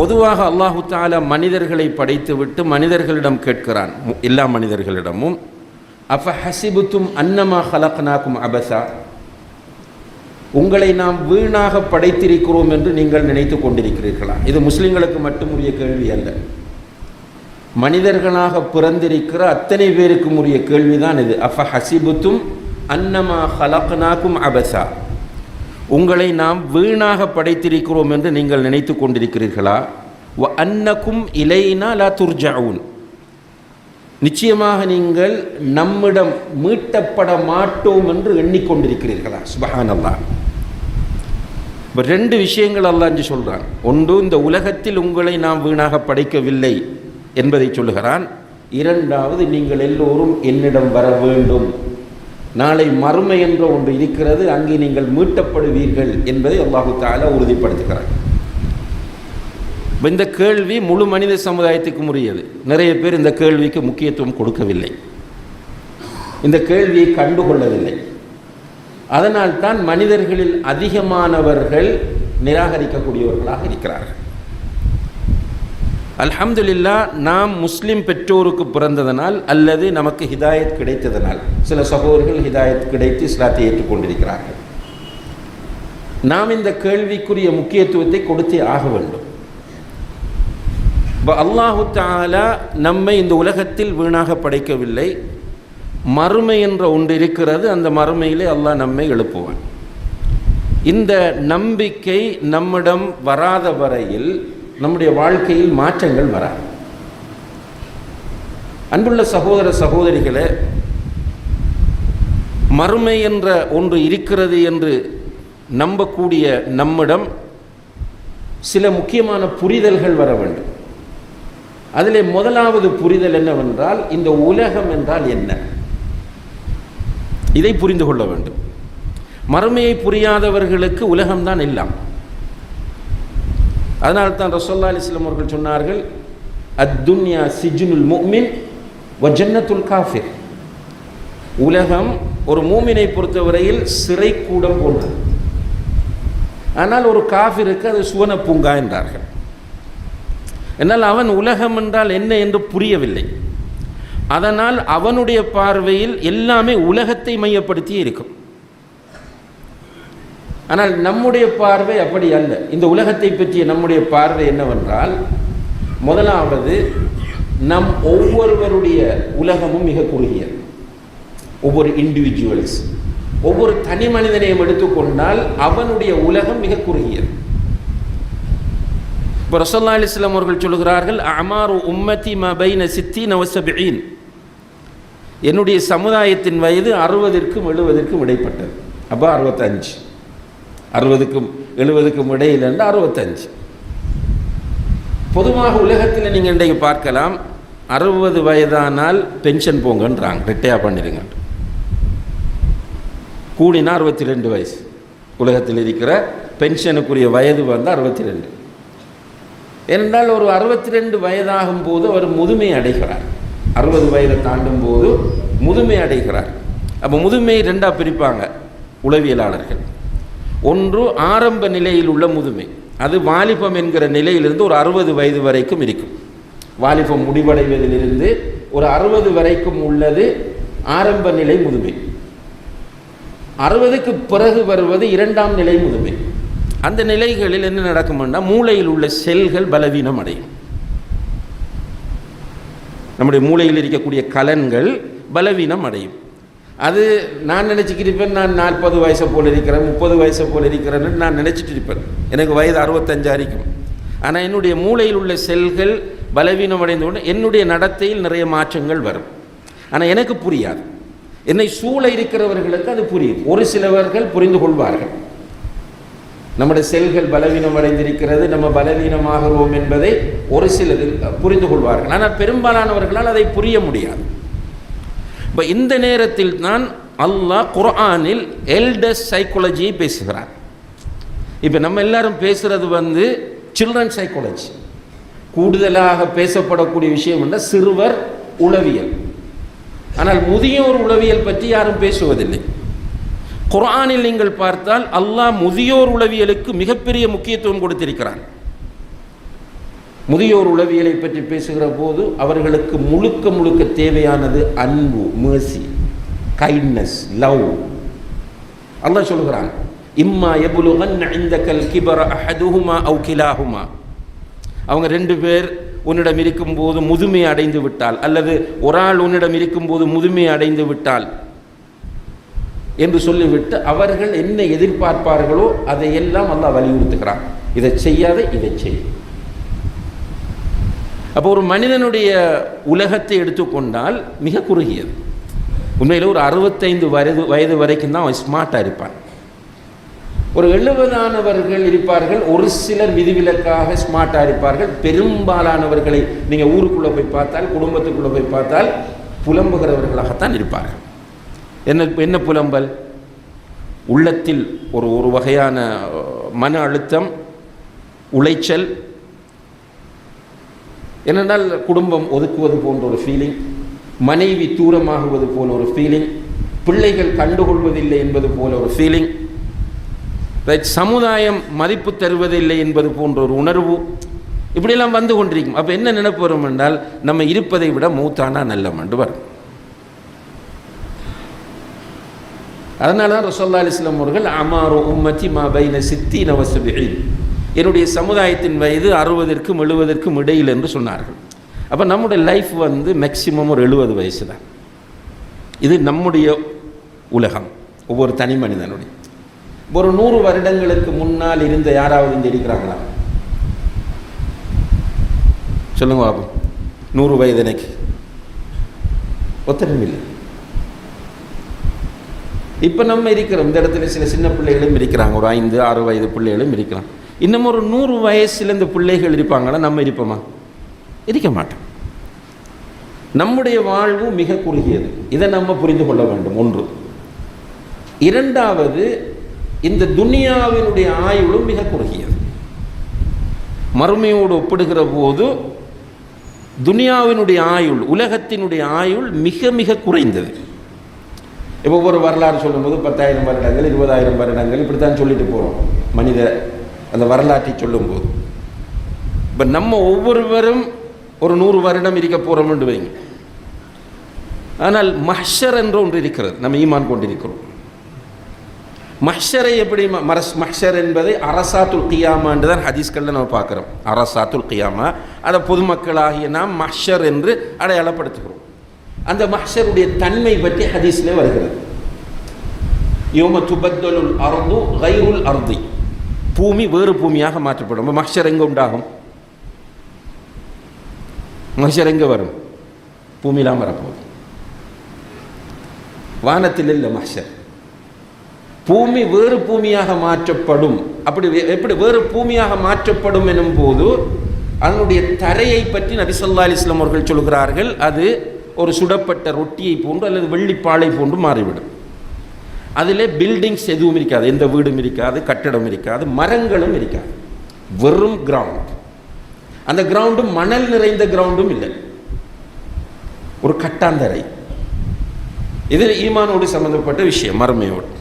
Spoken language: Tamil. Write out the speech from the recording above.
பொதுவாக அல்லாஹு தாலா மனிதர்களை படைத்துவிட்டு மனிதர்களிடம் கேட்கிறான். எல்லா மனிதர்களிடமும் அஃப ஹசிபுத்தும் அன்னமா ஹலக்னாக்கும் அபசா? உங்களை நாம் வீணாக படைத்திருக்கிறோம் என்று நீங்கள் நினைத்து கொண்டிருக்கிறீர்களா? இது முஸ்லிம்களுக்கு மட்டும் உரிய கேள்வி அல்ல. மனிதர்களாக பிறந்திருக்கிற அத்தனை பேருக்கும் உரிய கேள்விதான் இது. அஃப ஹசிபுத்தும் அன்னமா ஹலக்னாக்கும் அபசா? உங்களை நாம் வீணாக படைத்திருக்கிறோம் என்று நீங்கள் நினைத்து கொண்டிருக்கிறீர்களா? வ அன்னக்கும் இலைனா லா துர்ஜாவுன் நிச்சயமாக நீங்கள் நம்மிடம் மீட்டப்பட மாட்டோம் என்று எண்ணிக்கொண்டிருக்கிறீர்களா? சுபஹானல்லா இப்போ ரெண்டு விஷயங்கள் அல்லாஞ்சு சொல்கிறான் ஒன்று இந்த உலகத்தில் உங்களை நாம் வீணாக படைக்கவில்லை என்பதை சொல்லுகிறான். இரண்டாவது நீங்கள் எல்லோரும் என்னிடம் வர வேண்டும். நாளை மறுமை என்ற ஒன்று இருக்கிறது அங்கே நீங்கள் மீட்டப்படுவீர்கள் என்பதை அல்லாஹு தாலா உறுதிப்படுத்துகிறார். இந்த கேள்வி முழு மனித சமுதாயத்துக்கும் உரியது. நிறைய பேர் இந்த கேள்விக்கு முக்கியத்துவம் கொடுக்கவில்லை. இந்த கேள்வியை கண்டுகொள்ளவில்லை அதனால் தான் மனிதர்களில் அதிகமானவர்கள் நிராகரிக்கக்கூடியவர்களாக இருக்கிறார்கள். அல்ஹம்துலில்லா நாம் முஸ்லீம் பெற்றோருக்கு பிறந்ததனால் அல்லது நமக்கு ஹிதாயத் கிடைத்ததனால். சில சகோதரர்கள் ஹிதாயத் கிடைத்து இஸ்லாத்தை ஏற்றுக்கொண்டிருக்கிறார்கள். நாம் இந்த கேள்விக்குரிய முக்கியத்துவத்தை கொடுத்தே ஆக வேண்டும். இப்போ அல்லாஹு தாலா நம்மை இந்த உலகத்தில் வீணாக படைக்கவில்லை. மறுமை என்ற ஒன்று இருக்கிறது அந்த மறுமையிலே அல்லாஹ் நம்மை எழுப்புவான். இந்த நம்பிக்கை நம்மிடம் வராத வரையில் நம்முடைய வாழ்க்கையில் மாற்றங்கள் வராது அன்புள்ள சகோதர சகோதரிகளே மறுமை என்ற ஒன்று இருக்கிறது என்று நம்பக்கூடிய நம்மிடம் சில முக்கியமான புரிதல்கள் வர வேண்டும். அதில் முதலாவது புரிதல் என்னவென்றால் இந்த உலகம் என்றால் என்ன? இதை புரிந்து கொள்ள வேண்டும். மறுமையை புரியாதவர்களுக்கு உலகம்தான் எல்லாம். அதனால் தான் ரசோல்லா அலிஸ்லாம் அவர்கள் சொன்னார்கள் அத்துன்யா சிஜுனுல் முக்மின் வ ஜன்னத்துல் காஃபிர். உலகம் ஒரு மூமினை பொறுத்தவரையில் சிறை கூடம் போன்றது. ஆனால் ஒரு காஃபிருக்கு அது சுவன பூங்கா என்றார்கள். என்னால் அவன் உலகம் என்றால் என்ன என்று புரியவில்லை. அதனால் அவனுடைய பார்வையில் எல்லாமே உலகத்தை மையப்படுத்தி இருக்கும். ஆனால் நம்முடைய பார்வை அப்படி அல்ல. இந்த உலகத்தை பற்றிய நம்முடைய பார்வை என்னவென்றால் முதலாவது நம் ஒவ்வொருவருடைய உலகமும் மிக குறுகியது. ஒவ்வொரு இண்டிவிஜுவல்ஸ் ஒவ்வொரு தனி மனிதனையும் எடுத்துக்கொண்டால் அவனுடைய உலகம் மிக குறுகியது. இப்போ ரசல்லா அலிஸ்லாம் அவர்கள் சொல்கிறார்கள் அமாரு உம்மத்தி மபைன சித்தி நவசபின் என்னுடைய சமுதாயத்தின் வயது அறுபதற்கும் எழுபதற்கும் இடைப்பட்டது. அப்போ அறுபத்தஞ்சு. அறுபதுக்கும் எழுபதுக்கும் இடையில் அறுபத்தஞ்சு. பொதுவாக உலகத்தில் நீங்கள் இன்றைக்கு பார்க்கலாம் அறுபது வயதானால் பென்ஷன் போங்கன்றாங்க. ரிட்டையர் பண்ணிடுங்க. கூடினா அறுபத்தி ரெண்டு வயசு. உலகத்தில் இருக்கிற பென்ஷனுக்குரிய வயது வந்து அறுபத்தி ரெண்டு என்றால் ஒரு அறுபத்தி ரெண்டு வயதாகும் போது அவர் முதுமை அடைகிறார். அறுபது வயதை தாண்டும் போது முதுமை அடைகிறார். அப்போ முதுமையை ரெண்டாக பிரிப்பாங்க உளவியலாளர்கள். ஒன்று ஆரம்ப நிலையில் உள்ள முதுமை. அது வாலிபம் என்கிற நிலையிலிருந்து ஒரு அறுபது வயது வரைக்கும் இருக்கும். வாலிபம் முடிவடைவதிலிருந்து ஒரு அறுபது வரைக்கும் உள்ளது ஆரம்ப நிலை முதுமை. அறுபதுக்கு பிறகு வருவது இரண்டாம் நிலை முதுமை. அந்த நிலைகளில் என்ன நடக்கும்னா மூளையில் உள்ள செல்கள் பலவீனம் அடையும். நம்முடைய மூளையில் இருக்கக்கூடிய கலன்கள் பலவீனம் அடையும். அது நான் நினச்சிக்கிட்டு இருப்பேன் நான் நாற்பது வயசை போல் இருக்கிறேன் முப்பது வயசை போல் இருக்கிறேன்னு நான் நினச்சிட்டு இருப்பேன் எனக்கு வயது அறுபத்தஞ்சாரிக்கும் ஆனால் என்னுடைய மூளையில் உள்ள செல்கள் பலவீனம் அடைந்தவுடன் என்னுடைய நடத்தையில் நிறைய மாற்றங்கள் வரும். ஆனால் எனக்கு புரியாது. என்னை சூழ இருக்கிறவர்களுக்கு அது புரியும் ஒரு சிலவர்கள் புரிந்து கொள்வார்கள். நம்முடைய செல்கள் பலவீனம் அடைந்திருக்கிறது நம்ம பலவீனமாகிறோம் என்பதை ஒரு சிலர் புரிந்து கொள்வார்கள். ஆனால் பெரும்பாலானவர்களால் அதை புரிய முடியாது. இப்போ இந்த நேரத்தில் தான் அல்லாஹ் குர்ஆனில் எல்டஸ் சைக்காலஜியை பேசுகிறார். இப்போ நம்ம எல்லாரும் பேசுகிறது வந்து சில்ட்ரன் சைக்காலஜி கூடுதலாக பேசப்படக்கூடிய விஷயம் என்ன? சிறுவர் உளவியல். ஆனால் முதியோர் உளவியல் பற்றி யாரும் பேசுவதில்லை. குரானில் நீங்கள் பார்த்தால் அல்லாஹ் முதியோர் உளவியலுக்கு மிகப்பெரிய முக்கியத்துவம் கொடுத்திருக்கிறான். முதியோர் உளவியலை பற்றி பேசுகிற போது அவர்களுக்கு முழுக்க முழுக்க தேவையானது அன்பு மேர்சி கைண்ட்னஸ் லவ் அல்லா சொல்கிறான் இம்மா எபுலுகன் இந்தக்கல் கிபர அஹதுஹுமா அவு கிலாஹுமா. அவங்க ரெண்டு பேர் உன்னிடம் இருக்கும்போது முதுமை அடைந்து விட்டால் அல்லது ஒரு ஆள் உன்னிடம் இருக்கும்போது முதுமை அடைந்து விட்டால் என்று சொல்லிவிட்டு அவர்கள் என்ன எதிர்பார்ப்பார்களோ அதையெல்லாம் அல்லாஹ் வலியுறுத்துகிறான். இதை செய்யாத இதை செய். அப்போ ஒரு மனிதனுடைய உலகத்தை எடுத்துக்கொண்டால் மிக குறுகியது. உண்மையில் ஒரு அறுபத்தைந்து வயது வயது வரைக்கும் தான் அவன் ஸ்மார்ட்டாக இருப்பான். ஒரு எழுபதானவர்கள் இருப்பார்கள் ஒரு சிலர் விதிவிலக்காக ஸ்மார்ட்டாக இருப்பார்கள். பெரும்பாலானவர்களை நீங்கள் ஊருக்குள்ளே போய் பார்த்தால் குடும்பத்துக்குள்ளே போய் பார்த்தால் புலம்புகிறவர்களாகத்தான் இருப்பார்கள். என்ன என்ன புலம்பல்? உள்ளத்தில் ஒரு ஒரு வகையான மன அழுத்தம் உளைச்சல் என்னென்றால் குடும்பம் ஒதுக்குவது போன்ற ஒரு ஃபீலிங் மனைவி தூரமாகுவது போல ஒரு ஃபீலிங் பிள்ளைகள் கண்டுகொள்வதில்லை என்பது போல ஒரு ஃபீலிங் ரைட் சமுதாயம் மதிப்பு தருவதில்லை என்பது போன்ற ஒரு உணர்வு இப்படியெல்லாம் வந்து கொண்டிருக்கும். அப்போ என்ன நினைப்பு வரும் என்றால் நம்ம இருப்பதை விட மூத்தானா நல்ல மண்டு வரும். அதனால தான் ரசோல்லா அலிஸ்லாம் அவர்கள் அமாரோ உம்மத்தி மா பைன சித்தி நவசபின் என்னுடைய சமுதாயத்தின் வயது அறுபதற்கும் எழுபதற்கும் இடையில் என்று சொன்னார்கள். அப்போ நம்முடைய லைஃப் வந்து மேக்சிமம் ஒரு எழுபது வயசு தான் இது நம்முடைய உலகம் ஒவ்வொரு தனி மனிதனுடைய. ஒரு நூறு வருடங்களுக்கு முன்னால் இருந்த யாராவது இங்கே இருக்கிறாங்களா? சொல்லுங்க பாபு. நூறு வயதனைக்கு ஒத்தனம் இல்லை. இப்போ நம்ம இருக்கிறோம். இந்த இடத்துல சில சின்ன பிள்ளைகளும் இருக்கிறாங்க. ஒரு ஐந்து ஆறு வயது பிள்ளைகளும் இருக்கலாம் இன்னும் ஒரு நூறு வயசில் இந்த பிள்ளைகள் இருப்பாங்களா? நம்ம இருப்போமா? இருக்க மாட்டோம். நம்முடைய வாழ்வு மிக குறுகியது. இதை நம்ம புரிந்து கொள்ள வேண்டும். ஒன்று. இரண்டாவது இந்த துனியாவினுடைய ஆயுளும் மிக குறுகியது. மறுமையோடு ஒப்பிடுகிற போது துனியாவினுடைய ஆயுள் உலகத்தினுடைய ஆயுள் மிக மிக குறைந்தது. இப்போ ஒவ்வொரு வரலாறு சொல்லும்போது பத்தாயிரம் வருடங்கள் இருபதாயிரம் வருடங்கள் இப்படி தான் சொல்லிட்டு போகிறோம் மனித அந்த வரலாற்றை சொல்லும்போது. இப்போ நம்ம ஒவ்வொருவரும் ஒரு நூறு வருடம் இருக்க போகிறோம்னு வைங்க. ஆனால் மஹ்ஷர் என்ற ஒன்று இருக்கிறது. நம்ம ஈமான் கொண்டிருக்கிறோம். மஹ்ஷரை எப்படி மரஸ் மஹ்ஷர் என்பதை அரசாத்துல் கியாமான்னு தான் ஹதீஸ்களில் நம்ம பார்க்குறோம். அரசாத்துல் கியாமா அதை பொதுமக்களாகிய நாம் மஹ்ஷர் என்று அடையாளப்படுத்துகிறோம். அந்த மஹ்ஷருடைய தன்மை பற்றி ஹதீஸ்லேயே வருகிறது. யோம துபத்தலுல் அர்து கைருல் அர்தி. பூமி வேறு பூமியாக மாற்றப்படும் அப்ப எங்கே உண்டாகும் மக்ஷர் எங்கே வரும் பூமியெல்லாம் வரப்போகுது வானத்தில் இல்லை மக்ஷர் பூமி வேறு பூமியாக மாற்றப்படும் அப்படி எப்படி வேறு பூமியாக மாற்றப்படும் எனும் போது அதனுடைய தரையை பற்றி நபிசல்லா ஸல்லல்லாஹு அவர்கள் சொல்கிறார்கள் அது ஒரு சுடப்பட்ட ரொட்டியை போன்று அல்லது வெள்ளிப்பாளை போன்று மாறிவிடும் அதில் பில்டிங்ஸ் எதுவும் இருக்காது. எந்த வீடும் இருக்காது கட்டடம் இருக்காது மரங்களும் இருக்காது. வெறும் கிரவுண்ட் அந்த கிரவுண்டும் மணல் நிறைந்த கிரவுண்டும் இல்லை. ஒரு கட்டாந்தரை. இது ஈமானோடு சம்பந்தப்பட்ட விஷயம். மறுமையோடு.